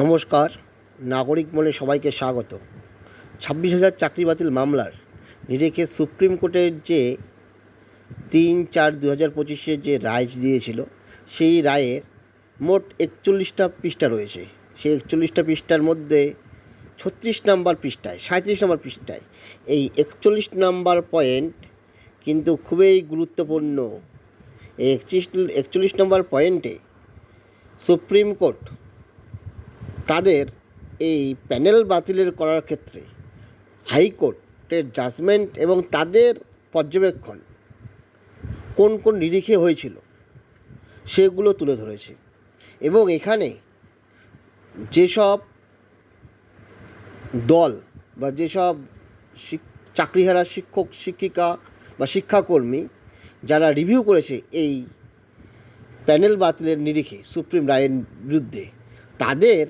নমস্কার। নাগরিক মনে সবাইকে স্বাগত। ছাব্বিশ হাজার চাকরি বাতিল মামলার নিরেখে সুপ্রিম কোর্টের যে তিন চার দু হাজার পঁচিশে যে রায় দিয়েছিল, সেই রায়ের মোট একচল্লিশটা পৃষ্ঠা রয়েছে। সেই একচল্লিশটা পৃষ্ঠার মধ্যে ছত্রিশ নম্বর পৃষ্ঠায় সাঁত্রিশ নম্বর পৃষ্ঠায় এই একচল্লিশ নম্বর পয়েন্ট কিন্তু খুবই গুরুত্বপূর্ণ। এই একত্রিশ একচল্লিশ নম্বর পয়েন্টে সুপ্রিম কোর্ট তাদের এই প্যানেল বাতিলের করার ক্ষেত্রে হাইকোর্টের জাজমেন্ট এবং তাদের পর্যবেক্ষণ কোন কোন নিরিখে হয়েছিল সেগুলো তুলে ধরেছে। এবং এখানে যেসব দল বা যেসব চাকরিহারা শিক্ষক, শিক্ষিকা বা শিক্ষাকর্মী যারা রিভিউ করেছে এই প্যানেল বাতিলের নিরিখে সুপ্রিম রায়ের বিরুদ্ধে, তাদের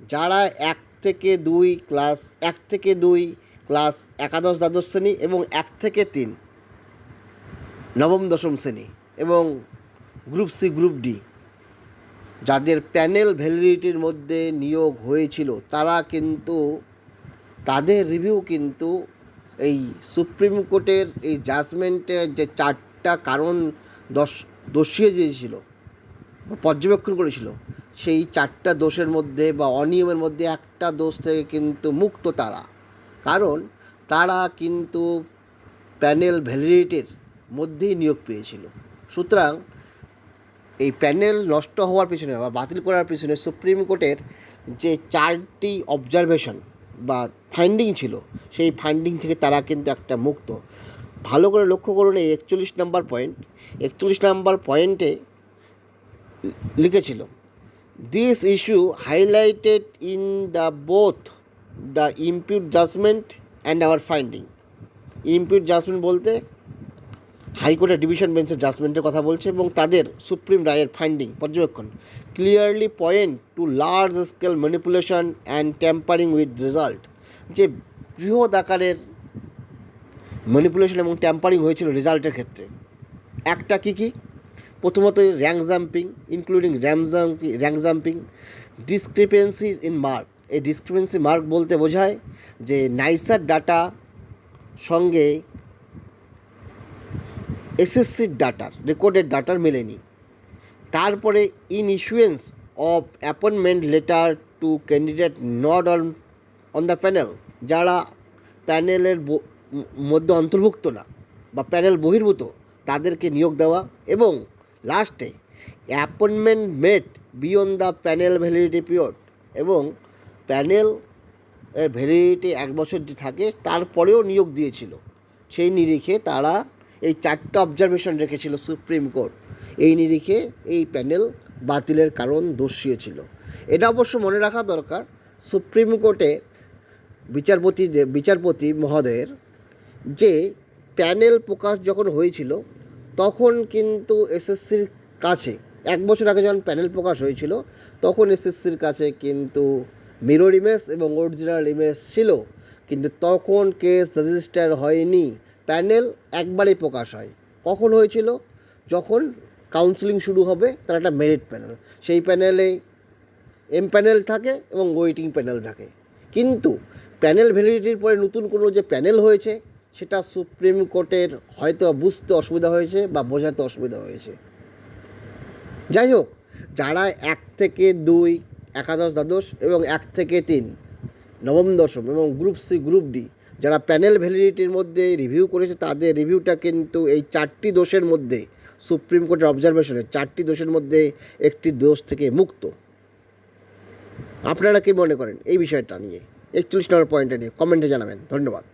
যারা এক থেকে দুই ক্লাস, এক থেকে দুই ক্লাস একাদশ দ্বাদশ শ্রেণি এবং এক থেকে তিন নবম, দশম শ্রেণি এবং গ্রুপ সি, গ্রুপ ডি যাদের প্যানেল ভ্যালিডিটির মধ্যে নিয়োগ হয়েছিল, তারা কিন্তু, তাদের রিভিউ কিন্তু এই সুপ্রিম কোর্টের এই জাজমেন্টের যে চারটা কারণ দশ দোষিয়ে দিয়েছিল পর্যবেক্ষণ করেছিল সেই চারটা দোষের মধ্যে বা অনিয়মের মধ্যে একটা দোষ থেকে কিন্তু মুক্ত তারা। কারণ তারা কিন্তু প্যানেল ভ্যালিডিটির মধ্যেই নিয়োগ পেয়েছিল। সুতরাং এই প্যানেল নষ্ট হওয়ার পিছনে বা বাতিল করার পিছনে সুপ্রিম কোর্টের যে চারটি অবজারভেশন বা ফাইন্ডিং ছিল, সেই ফাইন্ডিং থেকে তারা কিন্তু একটা মুক্ত। ভালো করে লক্ষ্য করুন এই একচল্লিশ নাম্বার পয়েন্ট একচল্লিশ নাম্বার পয়েন্টে লিখেছিল this issue highlighted in the both the impugned judgment and our finding impugned judgment বলতে হাইকোর্টের ডিভিশন বেঞ্চের জাজমেন্টের কথা বলছে এবং তাদের সুপ্রিম রায়ের ফাইন্ডিং পর্যবেক্ষণ। Clearly point to large scale manipulation and tampering with result যে বৃহৎ আকারের ম্যানিপুলেশন এবং ট্যাম্পারিং হয়েছিল রেজাল্টের ক্ষেত্রে। একটা কী কী? প্রথমত rank jumping including ram jumping rank jumping discrepancy in mark এই ডিসক্রিপেন্সি মার্ক বলতে বোঝায় যে নাইসার ডাটা সঙ্গে এসএসসির ডাটার রেকর্ডেড ডাটার মেলেনি। তারপরে in issuance of appointment letter to candidate not on on the panel যারা প্যানেলের মধ্যে অন্তর্ভুক্ত না বা প্যানেল বহির্ভূত, তাদেরকে নিয়োগ দেওয়া এবং লাস্টে, appointment made beyond the panel validity period এবং প্যানেল ভ্যালিডিটি এক বছর যে থাকে তারপরেও নিয়োগ দিয়েছিল। সেই নিরিখে তারা এই চারটা অবজারভেশন রেখেছিল সুপ্রিম কোর্ট এই নিরিখে এই প্যানেল বাতিলের কারণ দর্শিয়েছিল এটা অবশ্য মনে রাখা দরকার সুপ্রিম কোর্টে বিচারপতি বিচারপতি মহোদয়ের যে প্যানেল প্রকাশ যখন হয়েছিল তখন কিন্তু এসএসসির কাছে, এক বছর আগে যখন প্যানেল প্রকাশ হয়েছিল, তখন এসএসসির কাছে কিন্তু মিরর ইমেজ এবং অরিজিনাল ইমেজ ছিল, কিন্তু তখন কেস রেজিস্টার হয়নি। প্যানেল একবারেই প্রকাশ হয়। কখন হয়েছিল? যখন কাউন্সিলিং শুরু হবে, তার একটা মেরিট প্যানেল সেই প্যানেলে এম প্যানেল থাকে এবং ওয়েটিং প্যানেল থাকে। কিন্তু প্যানেল ভ্যালিডিটির পরে নতুন কোনো যে প্যানেল হয়েছে সেটা সুপ্রিম কোর্টের হয়তো বুঝতে অসুবিধা হয়েছে বা বোঝাতে অসুবিধা হয়েছে। যাই হোক, যারা এক থেকে দুই, একাদশ, দ্বাদশ এবং এক থেকে তিন, নবম, দশম এবং গ্রুপ সি, গ্রুপ ডি যারা প্যানেল ভ্যালিডিটির মধ্যে রিভিউ করেছে, তাদের রিভিউটা কিন্তু এই চারটি দোষের মধ্যে, সুপ্রিম কোর্টের অবজারভেশনে চারটি দোষের মধ্যে একটি দোষ থেকে মুক্ত। আপনারা কি মনে করেন এই বিষয়টা নিয়ে? একচল্লিশ নম্বর পয়েন্টটা নিয়ে কমেন্টে জানাবেন। ধন্যবাদ।